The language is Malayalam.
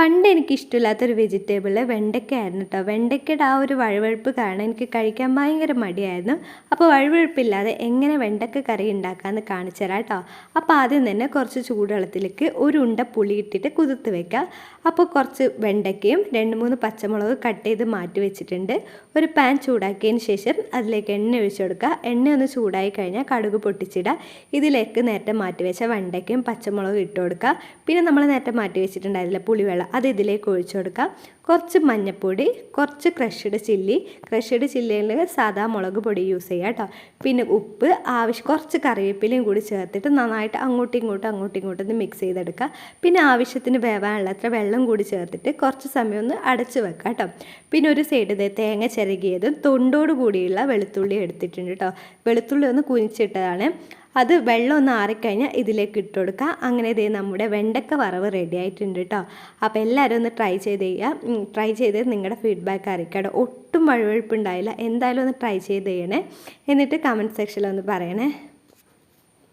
പണ്ട് എനിക്ക് ഇഷ്ടമില്ലാത്തൊരു വെജിറ്റബിൾ വെണ്ടയ്ക്ക ആയിരുന്നു കേട്ടോ. വെണ്ടയ്ക്കയുടെ ആ ഒരു വഴുവഴുപ്പ് കാരണം എനിക്ക് കഴിക്കാൻ ഭയങ്കര മടിയായിരുന്നു. അപ്പോൾ വഴുവഴുപ്പില്ലാതെ എങ്ങനെ വെണ്ടയ്ക്ക കറി ഉണ്ടാക്കാമെന്ന് കാണിച്ചു തരാം കേട്ടോ. അപ്പോൾ ആദ്യം തന്നെ കുറച്ച് ചൂടുവെള്ളത്തിലേക്ക് ഒരു ഉണ്ട പുളി ഇട്ടിട്ട് കുതിർത്ത് വെക്കുക അപ്പോൾ കുറച്ച് വെണ്ടയ്ക്കയും രണ്ട് മൂന്ന് പച്ചമുളക് കട്ട് ചെയ്ത് മാറ്റി വെച്ചിട്ടുണ്ട്. ഒരു പാൻ ചൂടാക്കിയതിന് ശേഷം അതിലേക്ക് എണ്ണ ഒഴിച്ചു കൊടുക്കുക. എണ്ണ ഒന്ന് ചൂടായി കഴിഞ്ഞാൽ കടുക് പൊട്ടിച്ചിടുക. ഇതിലേക്ക് നേരത്തെ മാറ്റി വെച്ച വെണ്ടയ്ക്കയും പച്ചമുളകും ഇട്ട് കൊടുക്കുക. പിന്നെ നമ്മൾ നേരത്തെ മാറ്റി വെച്ചിട്ടുണ്ടായിരുന്നില്ല പുളിവെള്ളം? അത് ഇതിലേക്ക് ഒഴിച്ചു കൊടുക്കാം. കുറച്ച് മഞ്ഞപ്പൊടി കുറച്ച് ക്രഷ്ഡ് ചില്ലി ക്രഷ്ഡ് ചില്ലിയിൽ സാധാ മുളക് പൊടി യൂസ് ചെയ്യുക കേട്ടോ. പിന്നെ ഉപ്പ് ആവശ്യം കുറച്ച് കറിവേപ്പിലയും കൂടി ചേർത്തിട്ട് നന്നായിട്ട് അങ്ങോട്ടും ഇങ്ങോട്ടും അങ്ങോട്ടും ഇങ്ങോട്ടും ഒന്ന് മിക്സ് ചെയ്തെടുക്കുക പിന്നെ ആവശ്യത്തിന് വേവാനുള്ള അത്ര വെള്ളം കൂടി ചേർത്തിട്ട് കുറച്ച് സമയം ഒന്ന് അടച്ച് വെക്കുക കേട്ടോ. പിന്നെ ഒരു സൈഡ് ഇതേ തേങ്ങ ചിരകിയതും തൊണ്ടോട് കൂടിയുള്ള വെളുത്തുള്ളി എടുത്തിട്ടുണ്ട് കേട്ടോ. വെളുത്തുള്ളി ഒന്ന് കുനിച്ചിട്ടതാണ്. അത് വെള്ളം ഒന്ന് ആറിക്കഴിഞ്ഞാൽ ഇതിലേക്ക് ഇട്ട് കൊടുക്കുക അങ്ങനെ ഇതേ നമ്മുടെ വെണ്ടക്ക വറവ് റെഡി ആയിട്ടുണ്ട് കേട്ടോ അപ്പോൾ എല്ലാവരും ഒന്ന് ട്രൈ ചെയ്ത് ചെയ്യുക ട്രൈ ചെയ്ത് നിങ്ങളുടെ ഫീഡ്ബാക്ക് അറിയിക്കാം ഒട്ടും വഴുവഴുപ്പുണ്ടായില്ല. എന്തായാലും ഒന്ന് ട്രൈ ചെയ്ത് ചെയ്യണേ. എന്നിട്ട് കമന്റ് സെക്ഷനിൽ ഒന്ന് പറയണേ.